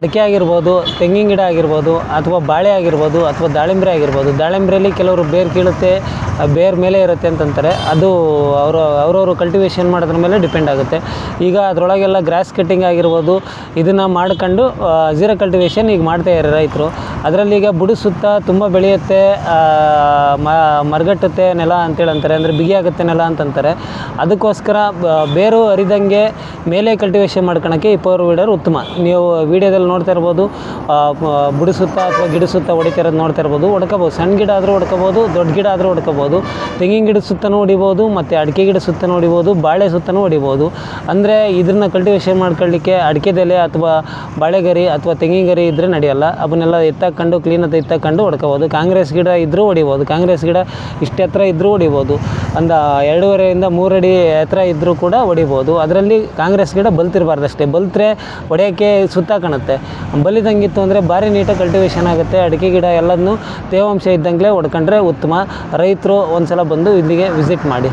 ಅಡಿಕೆ ಆಗಿರ್ಬೋದು, ತೆಂಗಿನ ಗಿಡ ಆಗಿರ್ಬೋದು, ಅಥವಾ ಬಾಳೆ ಆಗಿರ್ಬೋದು, ಅಥವಾ ದಾಳಿಂಬೆ ಆಗಿರ್ಬೋದು, ದಾಳಿಂಬ್ರೆಯಲ್ಲಿ ಕೆಲವರು ಬೇರು ಕೀಳುತ್ತೆ ಬೇರ್ ಮೇಲೆ ಇರುತ್ತೆ ಅಂತಂತಾರೆ. ಅದು ಅವರು, ಅವರವರು ಕಲ್ಟಿವೇಷನ್ ಮಾಡೋದ್ರ ಮೇಲೆ ಡಿಪೆಂಡ್ ಆಗುತ್ತೆ. ಈಗ ಅದರೊಳಗೆಲ್ಲ ಗ್ರಾಸ್ ಕಟ್ಟಿಂಗ್ ಆಗಿರ್ಬೋದು, ಇದನ್ನು ಮಾಡ್ಕೊಂಡು ಜೀರೋ ಕಲ್ಟಿವೇಷನ್ ಈಗ ಮಾಡ್ತಾ ಇದ್ದಾರೆ ರೈತರು. ಅದರಲ್ಲಿ ಈಗ ಬುಡ ಸುತ್ತ ತುಂಬ ಬೆಳೆಯುತ್ತೆ ಮರಗಟ್ಟುತ್ತೆ ನೆಲ ಅಂತೇಳಿ ಅಂತಾರೆ. ಅಂದರೆ ಬಿಗಿ ಆಗುತ್ತೆ ನೆಲ ಅಂತಂತಾರೆ. ಅದಕ್ಕೋಸ್ಕರ ಬೇರು ಹರಿದಂಗೆ ಮೇಲೆ ಕಲ್ಟಿವೇಷನ್ ಮಾಡ್ಕೊಳಕ್ಕೆ ಈ ಪವರ್ ವೀಡರ್ ಉತ್ತಮ. ನೀವು ವಿಡಿಯೋದಲ್ಲಿ ನೋಡ್ತಾ ಇರ್ಬೋದು ಆ, ಸುತ್ತ ಅಥವಾ ಗಿಡ ಸುತ್ತ ಹೊಡಿತಾ ಇರೋದು ನೋಡ್ತಾ ಇರ್ಬೋದು ಹೊಡ್ಕೋಬೋದು ಸಣ್ಣ ಗಿಡ ಆದರೂ ಹೊಡ್ಕೋಬೋದು ದೊಡ್ಡ ಗಿಡ ಆದರೂ ಹೊಡ್ಕೋಬೋದು ತೆಂಗಿನ ಗಿಡ ಸುತ್ತನೂ ಹೊಡಿಬೋದು ಮತ್ತು ಅಡಿಕೆ ಗಿಡ ಸುತ್ತನೂ ಹೊಡಿಬೋದು ಬಾಳೆ ಸುತ್ತನೂ ಹೊಡಿಬೋದು. ಅಂದರೆ ಇದನ್ನ ಕಲ್ಟಿವೇಷನ್ ಮಾಡ್ಕೊಳ್ಳಿಕ್ಕೆ ಅಡಿಕೆದೆಲೆ ಅಥವಾ ಬಾಳೆಗರಿ ಅಥವಾ ತೆಂಗಿನ ಗರಿ ಇದ್ದರೆ ನಡೆಯಲ್ಲ. ಅವನ್ನೆಲ್ಲ ಎತ್ತಾಕೊಂಡು ಕ್ಲೀನಾಗಿ ಎತ್ತಾಕೊಂಡು ಹೊಡ್ಕೋಬೋದು ಕಾಂಗ್ರೆಸ್ ಗಿಡ ಇದ್ದರೂ ಹೊಡಿಬೋದು. ಕಾಂಗ್ರೆಸ್ ಗಿಡ ಇಷ್ಟೆತ್ತರ ಇದ್ದರೂ ಹೊಡಿಬೋದು. ಒಂದು ಎರಡೂವರೆಯಿಂದ ಮೂರಡಿ ಎತ್ತರ ಇದ್ದರೂ ಕೂಡ ಹೊಡಿಬೋದು. ಅದರಲ್ಲಿ ಕಾಂಗ್ರೆಸ್ ಗಿಡ ಬಲ್ತಿರಬಾರ್ದು ಅಷ್ಟೇ. ಬಲ್ತ್ರೆ ಹೊಡೆಯೋಕ್ಕೆ ಸುತ್ತ ಕಾಣುತ್ತೆ. ಬಲಿದಂಗಿತ್ತು ಅಂದರೆ ಭಾರಿ ನೀಟಾಗಿ ಕಲ್ಟಿವೇಷನ್ ಆಗುತ್ತೆ. ಅಡಿಕೆ ಗಿಡ ಎಲ್ಲದನ್ನು ತೇವಾಂಶ ಇದ್ದಂಗೆ ಹೊಡ್ಕೊಂಡ್ರೆ ಉತ್ತಮ. ರೈತರು ಒಂದು ಸಲ ಬಂದು ಇಲ್ಲಿಗೆ ವಿಸಿಟ್ ಮಾಡಿ.